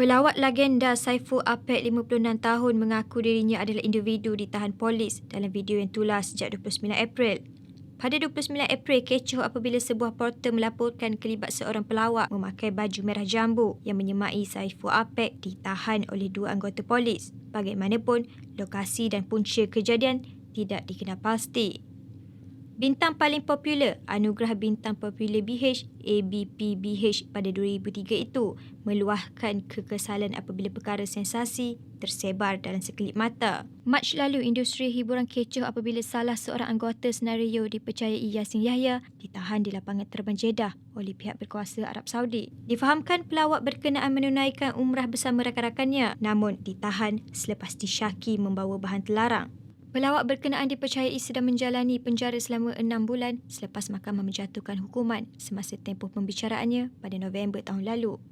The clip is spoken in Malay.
Pelawak legenda Saiful Apek 56 tahun mengaku dirinya adalah individu ditahan polis dalam video yang tulas sejak 29 April. Pada 29 April, kecoh apabila sebuah porter melaporkan kelibat seorang pelawak memakai baju merah jambu yang menyemai Saiful Apek ditahan oleh dua anggota polis. Bagaimanapun, lokasi dan punca kejadian tidak dikenal pasti. Bintang paling popular, Anugerah Bintang Popular BH, ABPBH pada 2003 itu meluahkan kekesalan apabila perkara sensasi tersebar dalam sekelip mata. Mac lalu, industri hiburan kecoh apabila salah seorang anggota senario dipercayai Yasin Yahya ditahan di lapangan terbang Jeddah oleh pihak berkuasa Arab Saudi. Difahamkan pelawak berkenaan menunaikan umrah bersama rakan-rakannya namun ditahan selepas disyaki membawa bahan terlarang. Pelawak berkenaan dipercayai sedang menjalani penjara selama enam bulan selepas mahkamah menjatuhkan hukuman semasa tempoh pembicaraannya pada November tahun lalu.